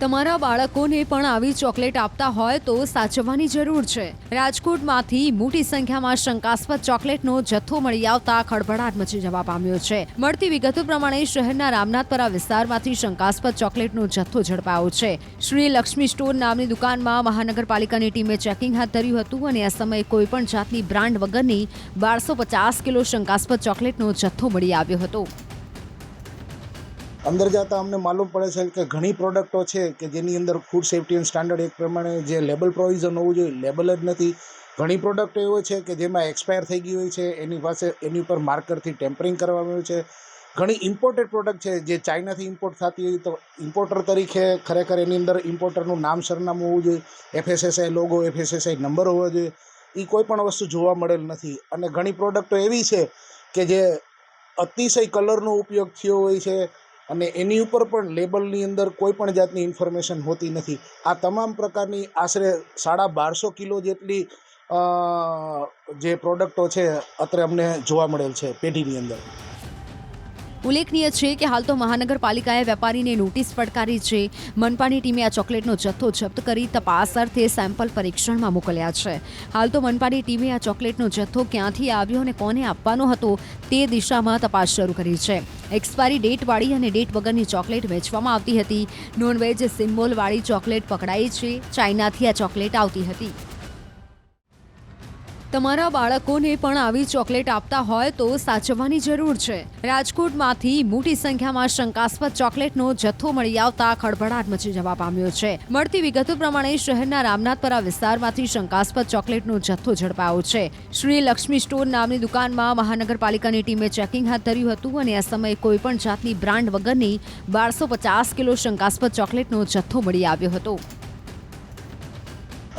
તમારા બાળકોને પણ આવી ચોકલેટ આપતા હોય તો સાચવવાની જરૂર છે. રાજકોટમાંથી મોટી સંખ્યામાં શંકાસ્પદ ચોકલેટનો જથ્થો મળી આવતા ખળભળાટ મચી જવા પામ્યો છે. મળતી વિગતો પ્રમાણે શહેરના રામનાથપરા વિસ્તારમાંથી શંકાસ્પદ ચોકલેટનો જથ્થો ઝડપાયો છે. શ્રી લક્ષ્મી સ્ટોર નામની દુકાનમાં મહાનગરપાલિકાની ટીમે ચેકિંગ હાથ ધર્યું હતું અને આ સમયે કોઈપણ જાતની બ્રાન્ડ વગરની બારસો પચાસ કિલો શંકાસ્પદ ચોકલેટનો જથ્થો મળી આવ્યો હતો. અંદર જતાં અમને માલુમ પડે છે કે ઘણી પ્રોડક્ટો છે કે જેની અંદર ફૂડ સેફ્ટી એન્ડ સ્ટાન્ડર્ડ એક પ્રમાણે જે લેબલ પ્રોવિઝન હોવું જોઈએ લેબલ જ નથી. ઘણી પ્રોડક્ટો એવો છે કે જેમાં એક્સપાયર થઈ ગઈ હોય છે, એની પાસે, એની ઉપર માર્કરથી ટેમ્પરિંગ કરવામાં આવ્યું છે. ઘણી ઇમ્પોર્ટેડ પ્રોડક્ટ છે જે ચાઇનાથી ઇમ્પોર્ટ થતી હોય તો ઇમ્પોર્ટર તરીકે ખરેખર એની અંદર ઇમ્પોર્ટરનું નામ સરનામું હોવું જોઈએ. એફએસએસઆઈ લોગો એફએસએસઆઈ નંબર હોવો જોઈએ. એ કોઈ પણ વસ્તુ જોવા મળેલ નથી. અને ઘણી પ્રોડક્ટો એવી છે કે જે અતિશય કલરનો ઉપયોગ થયો હોય છે અને એની ઉપર પણ લેબલની અંદર કોઈ પણ જાતની ઇન્ફોર્મેશન હોતી નથી. આ તમામ પ્રકારની આશરે સાડા બારસો કિલો જેટલી જે પ્રોડક્ટો છે, અત્રે અમને જોવા મળેલ છે પેઢીની અંદર. ઉલ્લેખનીય છે કે હાલ તો મહાનગરપાલિકાએ વેપારીને નોટિસ ફટકારી છે. મનપાની ટીમે આ ચોકલેટનો જથ્થો જપ્ત કરી તપાસ અર્થે સેમ્પલ પરીક્ષણમાં મોકલ્યા છે. હાલ તો મનપાની ટીમે આ ચોકલેટનો જથ્થો ક્યાંથી આવ્યો અને કોને આપવાનો હતો તે દિશામાં તપાસ શરૂ કરી છે. એક્સપાયરી ડેટવાળી અને ડેટ વગરની ચોકલેટ વેચવામાં આવતી હતી. નોનવેજ સિમ્બોલવાળી ચોકલેટ પકડાઈ છે. ચાઇનાથી આ ચોકલેટ આવતી હતી. તમારા બાળકોને પણ આવી ચોકલેટ આપતા હોય તો સાચવવાની જરૂર છે. રાજકોટમાંથી મોટી સંખ્યામાં શંકાસ્પદ ચોકલેટનો જથ્થો મળી આવતા ખળભળાટ મચી જવા પામ્યો છે. મળતી વિગતો પ્રમાણે શહેરના રામનાથપરા વિસ્તારમાંથી શંકાસ્પદ ચોકલેટનો જથ્થો ઝડપાયો છે. શ્રી લક્ષ્મી સ્ટોર નામની દુકાનમાં મહાનગરપાલિકાની ટીમે ચેકિંગ હાથ ધર્યું હતું અને આ સમયે કોઈપણ જાતની બ્રાન્ડ વગરની બારસો પચાસ કિલો શંકાસ્પદ ચોકલેટનો જથ્થો મળી આવ્યો હતો.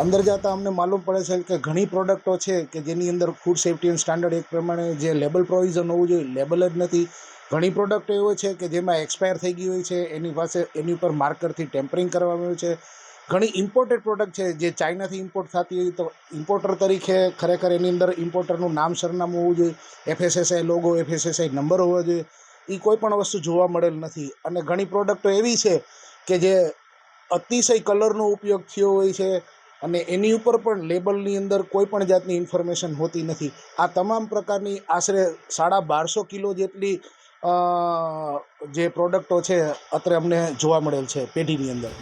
અંદર જતાં અમને માલુમ પડે છે કે ઘણી પ્રોડક્ટો છે કે જેની અંદર ફૂડ સેફ્ટી એન્ડ સ્ટાન્ડર્ડ એક પ્રમાણે જે લેબલ પ્રોવિઝન હોવું જોઈએ લેબલ જ નથી. ઘણી પ્રોડક્ટો એવો છે કે જેમાં એક્સપાયર થઈ ગઈ હોય છે, એની પાસે, એની ઉપર માર્કરથી ટેમ્પરિંગ કરવામાં આવ્યું છે. ઘણી ઇમ્પોર્ટેડ પ્રોડક્ટ છે જે ચાઇનાથી ઇમ્પોર્ટ થતી હોય તો ઇમ્પોર્ટર તરીકે ખરેખર એની અંદર ઇમ્પોર્ટરનું નામ સરનામું હોવું જોઈએ એફએસએસઆઈ લોગો એફએસએસઆઈ નંબર હોવો જોઈએ. એ કોઈ પણ વસ્તુ જોવા મળેલ નથી. અને ઘણી પ્રોડક્ટો એવી છે કે જે અતિશય કલરનો ઉપયોગ થયો હોય છે અને એની ઉપર પણ લેબલની અંદર કોઈ પણ જાતની ઇન્ફોર્મેશન હોતી નથી. આ તમામ પ્રકારની આશરે સાડા બારસો કિલો જેટલી જે પ્રોડક્ટો છે, અત્રે અમને જોવા મળેલ છે પેઢીની અંદર.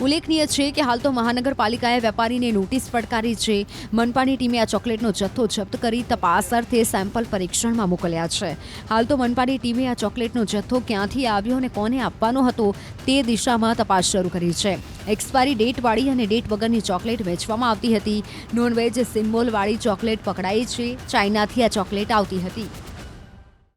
ઉલ્લેખનીય છે કે હાલ તો મહાનગરપાલિકાએ વેપારીને નોટિસ ફટકારી છે. મનપાની ટીમે આ ચોકલેટનો જથ્થો જપ્ત કરી તપાસ અર્થે સેમ્પલ પરીક્ષણમાં મોકલ્યા છે. હાલ તો મનપાની ટીમે આ ચોકલેટનો જથ્થો ક્યાંથી આવ્યો અને કોને આપવાનો હતો તે દિશામાં તપાસ શરૂ કરી છે. એક્સપાયરી ડેટવાળી અને ડેટ વગરની ચોકલેટ વેચવામાં આવતી હતી. નોનવેજ સિમ્બોલવાળી ચોકલેટ પકડાઈ છે. ચાઇનાથી આ ચોકલેટ આવતી હતી.